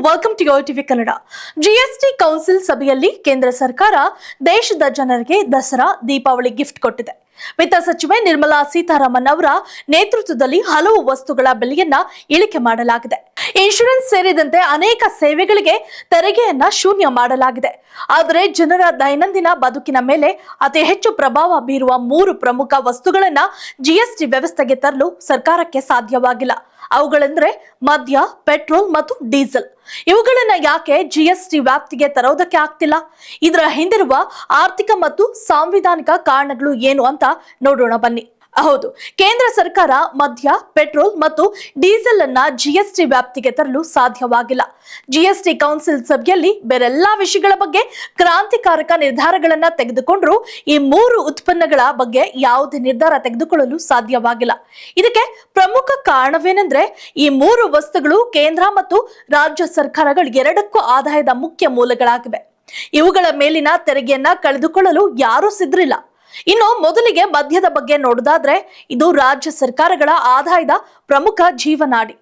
Welcome to TV Kannada GST council ಸಭೆಯಲ್ಲಿ ಕೇಂದ್ರ ಸರ್ಕಾರ ದೇಶದ ಜನರಿಗೆ ದಸರಾ ದೀಪಾವಳಿ ಗಿಫ್ಟ್ ಕೊಟ್ಟಿದೆ ವಿತ್ತ ಸಚಿವೆ ನಿರ್ಮಲಾ ಸೀತಾರಾಮನ್ ಅವರ ನೇತೃತ್ವದಲ್ಲಿ ಹಲವು ವಸ್ತುಗಳ ಬೆಲೆಯನ್ನ ಇಳಿಕೆ ಮಾಡಲಾಗಿದೆ ಇನ್ಶೂರೆನ್ಸ್ ಸೇರಿದಂತೆ ಅನೇಕ ಸೇವೆಗಳಿಗೆ ತೆರಿಗೆಯನ್ನ ಶೂನ್ಯ ಮಾಡಲಾಗಿದೆ ಆದರೆ ಜನರ ದೈನಂದಿನ ಬದುಕಿನ ಮೇಲೆ ಅತಿ ಹೆಚ್ಚು ಪ್ರಭಾವ ಬೀರುವ ಮೂರು ಪ್ರಮುಖ ವಸ್ತುಗಳನ್ನ ಜಿಎಸ್ಟಿ ವ್ಯವಸ್ಥೆಗೆ ತರಲು ಸರ್ಕಾರಕ್ಕೆ ಸಾಧ್ಯವಾಗಿಲ್ಲ ಅವುಗಳೆಂದ್ರೆ ಮದ್ಯ, ಪೆಟ್ರೋಲ್ ಮತ್ತು ಡೀಸೆಲ್. ಇವುಗಳನ್ನ ಯಾಕೆ ಜಿಎಸ್ಟಿ ವ್ಯಾಪ್ತಿಗೆ ತರೋದಕ್ಕೆ ಆಗ್ತಿಲ್ಲ? ಇದರ ಹಿಂದಿರುವ ಆರ್ಥಿಕ ಮತ್ತು ಸಾಂವಿಧಾನಿಕ ಕಾರಣಗಳು ಏನು ಅಂತ ನೋಡೋಣ ಬನ್ನಿ. ಹೌದು. ಕೇಂದ್ರ ಸರ್ಕಾರ ಮದ್ಯ, ಪೆಟ್ರೋಲ್ ಮತ್ತು ಡೀಸೆಲ್ ಅನ್ನ ಜಿಎಸ್ಟಿ ವ್ಯಾಪ್ತಿಗೆ ತರಲು ಸಾಧ್ಯವಾಗಿಲ್ಲ. ಜಿಎಸ್ಟಿ ಕೌನ್ಸಿಲ್ ಸಭೆಯಲ್ಲಿ ಬೇರೆಲ್ಲಾ ವಿಷಯಗಳ ಬಗ್ಗೆ ಕ್ರಾಂತಿಕಾರಕ ನಿರ್ಧಾರಗಳನ್ನ ತೆಗೆದುಕೊಂಡ್ರು ಈ ಮೂರು ಉತ್ಪನ್ನಗಳ ಬಗ್ಗೆ ಯಾವುದೇ ನಿರ್ಧಾರ ತೆಗೆದುಕೊಳ್ಳಲು ಸಾಧ್ಯವಾಗಿಲ್ಲ. ಇದಕ್ಕೆ ಪ್ರಮುಖ ಕಾರಣವೇನೆಂದ್ರೆ ಈ ಮೂರು ವಸ್ತುಗಳು ಕೇಂದ್ರ ಮತ್ತು ರಾಜ್ಯ ಸರ್ಕಾರಗಳು ಎರಡಕ್ಕೂ ಆದಾಯದ ಮುಖ್ಯ ಮೂಲಗಳಾಗಿವೆ. ಇವುಗಳ ಮೇಲಿನ ತೆರಿಗೆಯನ್ನ ಕಳೆದುಕೊಳ್ಳಲು ಯಾರೂ ಸಿದ್ರಿಲ್ಲ ಇನ್ನು ಮೊದಲಿಗೆ ಮದ್ಯದ ಬಗ್ಗೆ ನೋಡೋದಾದ್ರೆ ಇದು ರಾಜ್ಯ ಸರ್ಕಾರಗಳ ಆದಾಯದ ಪ್ರಮುಖ ಜೀವನಾಡಿ.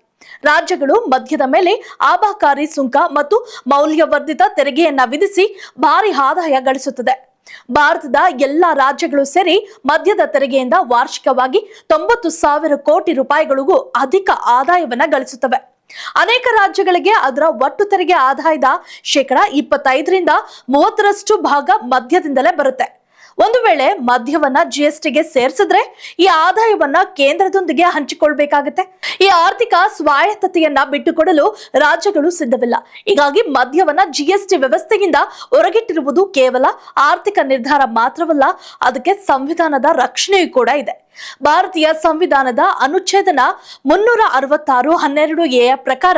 ರಾಜ್ಯಗಳು ಮದ್ಯದ ಮೇಲೆ ಆಬಾಕಾರಿ ಸುಂಕ ಮತ್ತು ಮೌಲ್ಯವರ್ಧಿತ ತೆರಿಗೆಯನ್ನ ವಿಧಿಸಿ ಭಾರಿ ಆದಾಯ ಗಳಿಸುತ್ತದೆ. ಭಾರತದ ಎಲ್ಲಾ ರಾಜ್ಯಗಳು ಸೇರಿ ಮದ್ಯದ ತೆರಿಗೆಯಿಂದ ವಾರ್ಷಿಕವಾಗಿ ತೊಂಬತ್ತು ಸಾವಿರ ಕೋಟಿ ರೂಪಾಯಿಗಳಿಗೂ ಅಧಿಕ ಆದಾಯವನ್ನ ಗಳಿಸುತ್ತವೆ. ಅನೇಕ ರಾಜ್ಯಗಳಿಗೆ ಅದರ ಒಟ್ಟು ತೆರಿಗೆ ಆದಾಯದ ಶೇಕಡ ಇಪ್ಪತ್ತೈದರಿಂದ ಮೂವತ್ತರಷ್ಟು ಭಾಗ ಮದ್ಯದಿಂದಲೇ ಬರುತ್ತೆ. ಒಂದು ವೇಳೆ ಮದ್ಯವನ್ನ ಜಿಎಸ್ಟಿಗೆ ಸೇರಿಸಿದ್ರೆ ಈ ಆದಾಯವನ್ನ ಕೇಂದ್ರದೊಂದಿಗೆ ಹಂಚಿಕೊಳ್ಬೇಕಾಗತ್ತೆ. ಈ ಆರ್ಥಿಕ ಸ್ವಾಯತ್ತತೆಯನ್ನ ಬಿಟ್ಟುಕೊಡಲು ರಾಜ್ಯಗಳು ಸಿದ್ಧವಿಲ್ಲ. ಹೀಗಾಗಿ ಮದ್ಯವನ್ನ ಜಿಎಸ್ಟಿ ವ್ಯವಸ್ಥೆಯಿಂದ ಹೊರಗಿಟ್ಟಿರುವುದು ಕೇವಲ ಆರ್ಥಿಕ ನಿರ್ಧಾರ ಮಾತ್ರವಲ್ಲ, ಅದಕ್ಕೆ ಸಂವಿಧಾನದ ರಕ್ಷಣೆಯೂ ಕೂಡ ಇದೆ. ಭಾರತೀಯ ಸಂವಿಧಾನದ ಅನುಚ್ಛೇದನ ಮುನ್ನೂರ ಅರವತ್ತಾರು ಹನ್ನೆರಡು ಎ ಪ್ರಕಾರ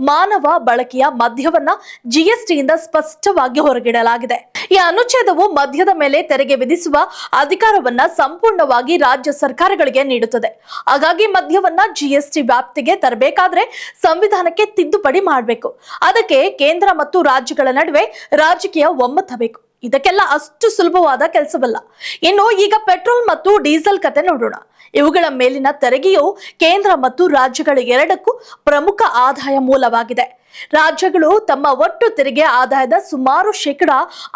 ಮಾನವ ಬಳಕೆಯ ಮದ್ಯವನ್ನ ಜಿಎಸ್ಟಿಯಿಂದ ಸ್ಪಷ್ಟವಾಗಿ ಹೊರಗಿಡಲಾಗಿದೆ. ಈ ಅನುಚ್ಛೇದವು ಮದ್ಯದ ಮೇಲೆ ತೆರಿಗೆ ವಿಧಿಸುವ ಅಧಿಕಾರವನ್ನ ಸಂಪೂರ್ಣವಾಗಿ ರಾಜ್ಯ ಸರ್ಕಾರಗಳಿಗೆ ನೀಡುತ್ತದೆ. ಹಾಗಾಗಿ ಮದ್ಯವನ್ನ ಜಿಎಸ್ಟಿ ವ್ಯಾಪ್ತಿಗೆ ತರಬೇಕಾದ್ರೆ ಸಂವಿಧಾನಕ್ಕೆ ತಿದ್ದುಪಡಿ ಮಾಡಬೇಕು. ಅದಕ್ಕೆ ಕೇಂದ್ರ ಮತ್ತು ರಾಜ್ಯಗಳ ನಡುವೆ ರಾಜಕೀಯ ಒಮ್ಮತ ಬೇಕು. ಇದಕ್ಕೆಲ್ಲ ಅಷ್ಟು ಸುಲಭವಾದ ಕೆಲಸವಲ್ಲ. ಇನ್ನು ಈಗ ಪೆಟ್ರೋಲ್ ಮತ್ತು ಡೀಸೆಲ್ ಕತೆ ನೋಡೋಣ. ಇವುಗಳ ಮೇಲಿನ ತೆರಿಗೆಯು ಕೇಂದ್ರ ಮತ್ತು ರಾಜ್ಯಗಳ ಎರಡಕ್ಕೂ ಪ್ರಮುಖ ಆದಾಯ ಮೂಲವಾಗಿದೆ. ರಾಜ್ಯಗಳು ತಮ್ಮ ಒಟ್ಟು ತೆರಿಗೆ ಆದಾಯದ ಸುಮಾರು ಶೇಕಡ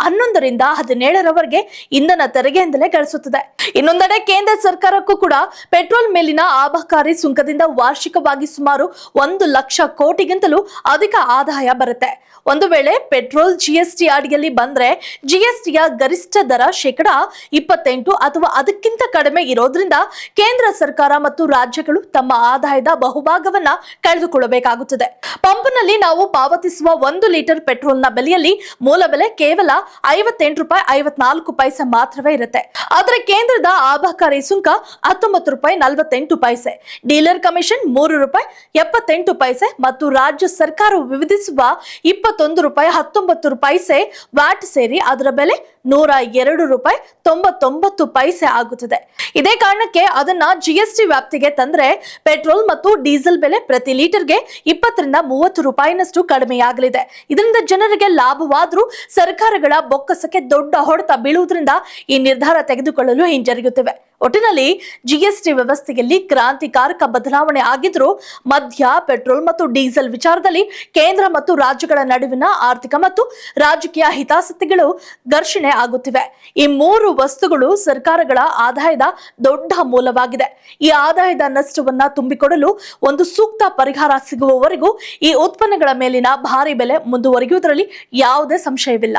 ಹನ್ನೊಂದರಿಂದ ಹದಿನೇಳರವರೆಗೆ ಇಂಧನ ತೆರಿಗೆಯಿಂದಲೇ ಗಳಿಸುತ್ತದೆ. ಇನ್ನೊಂದೆಡೆ ಕೇಂದ್ರ ಸರ್ಕಾರಕ್ಕೂ ಕೂಡ ಪೆಟ್ರೋಲ್ ಮೇಲಿನ ಆಬಕಾರಿ ಸುಂಕದಿಂದ ವಾರ್ಷಿಕವಾಗಿ ಸುಮಾರು ಒಂದು ಲಕ್ಷ ಕೋಟಿಗಿಂತಲೂ ಅಧಿಕ ಆದಾಯ ಬರುತ್ತೆ. ಒಂದು ವೇಳೆ ಪೆಟ್ರೋಲ್ ಜಿಎಸ್ಟಿ ಅಡಿಯಲ್ಲಿ ಬಂದ್ರೆ ಜಿಎಸ್ಟಿಯ ಗರಿಷ್ಠ ದರ ಶೇಕಡ ಇಪ್ಪತ್ತೆಂಟು ಅಥವಾ ಅದಕ್ಕಿಂತ ಕಡಿಮೆ ಇರೋದ್ರಿಂದ ಕೇಂದ್ರ ಸರ್ಕಾರ ಮತ್ತು ರಾಜ್ಯಗಳು ತಮ್ಮ ಆದಾಯದ ಬಹುಭಾಗವನ್ನ ಕಳೆದುಕೊಳ್ಳಬೇಕಾಗುತ್ತದೆ. ಪಂಪ್ನಲ್ಲಿ ನಾವು ಪಾವತಿಸುವ ಒಂದು ಲೀಟರ್ ಪೆಟ್ರೋಲ್ನ ಬೆಲೆಯಲ್ಲಿ ಮೂಲ ಬೆಲೆ ಕೇವಲ ಐವತ್ತೆಂಟು ರೂಪಾಯಿ ಐವತ್ನಾಲ್ಕು ಪೈಸೆ ಮಾತ್ರವೇ ಇರುತ್ತೆ. ಆದರೆ ಕೇಂದ್ರದ ಆಬಕಾರಿ ಸುಂಕ ಹತ್ತೊಂಬತ್ತು ರೂಪಾಯಿ ನಲವತ್ತೆಂಟು ಪೈಸೆ, ಡೀಲರ್ ಕಮಿಷನ್ ಮೂರು ರೂಪಾಯಿ ಎಪ್ಪತ್ತೆಂಟು ಪೈಸೆ ಮತ್ತು ರಾಜ್ಯ ಸರ್ಕಾರವು ವಿಧಿಸುವ ಇಪ್ಪತ್ತೊಂದು ರೂಪಾಯಿ ಹತ್ತೊಂಬತ್ತು ಪೈಸೆ ವ್ಯಾಟ್ ಸೇರಿ ಅದರ ಬೆಲೆ ನೂರ ಎರಡು ರೂಪಾಯಿ ತೊಂಬತ್ತೊಂಬತ್ತು ಪೈಸೆ ಆಗುತ್ತದೆ. ಇದೇ ಕಾರಣಕ್ಕೆ ಅದನ್ನ ಜಿಎಸ್ಟಿ ವ್ಯಾಪ್ತಿಗೆ ತಂದ್ರೆ ಪೆಟ್ರೋಲ್ ಮತ್ತು ಡೀಸೆಲ್ ಬೆಲೆ ಪ್ರತಿ ಲೀಟರ್ಗೆ ಇಪ್ಪತ್ತರಿಂದ ಮೂವತ್ತು ರೂಪಾಯಿನಷ್ಟು ಕಡಿಮೆಯಾಗಲಿದೆ. ಇದರಿಂದ ಜನರಿಗೆ ಲಾಭವಾದರೂ ಸರ್ಕಾರಗಳ ಬೊಕ್ಕಸಕ್ಕೆ ದೊಡ್ಡ ಹೊಡೆತ ಬೀಳುವುದರಿಂದ ಈ ನಿರ್ಧಾರ ತೆಗೆದುಕೊಳ್ಳಲು ಹಿಂಜರಿಯುತ್ತಿವೆ. ಒಟ್ಟಿನಲ್ಲಿ ಜಿಎಸ್ಟಿ ವ್ಯವಸ್ಥೆಯಲ್ಲಿ ಕ್ರಾಂತಿಕಾರಕ ಬದಲಾವಣೆ ಆಗಿದ್ರೂ ಮದ್ಯ, ಪೆಟ್ರೋಲ್ ಮತ್ತು ಡೀಸೆಲ್ ವಿಚಾರದಲ್ಲಿ ಕೇಂದ್ರ ಮತ್ತು ರಾಜ್ಯಗಳ ನಡುವಿನ ಆರ್ಥಿಕ ಮತ್ತು ರಾಜಕೀಯ ಹಿತಾಸಕ್ತಿಗಳು ಘರ್ಷಣೆ ಆಗುತ್ತಿವೆ. ಈ ಮೂರು ವಸ್ತುಗಳು ಸರ್ಕಾರಗಳ ಆದಾಯದ ದೊಡ್ಡ ಮೂಲವಾಗಿದೆ. ಈ ಆದಾಯದ ನಷ್ಟವನ್ನ ತುಂಬಿಕೊಡಲು ಒಂದು ಸೂಕ್ತ ಪರಿಹಾರ ಸಿಗುವವರೆಗೂ ಈ ಉತ್ಪನ್ನಗಳ ಮೇಲಿನ ಭಾರಿ ಬೆಲೆ ಮುಂದುವರಿಯುವುದರಲ್ಲಿ ಯಾವುದೇ ಸಂಶಯವಿಲ್ಲ.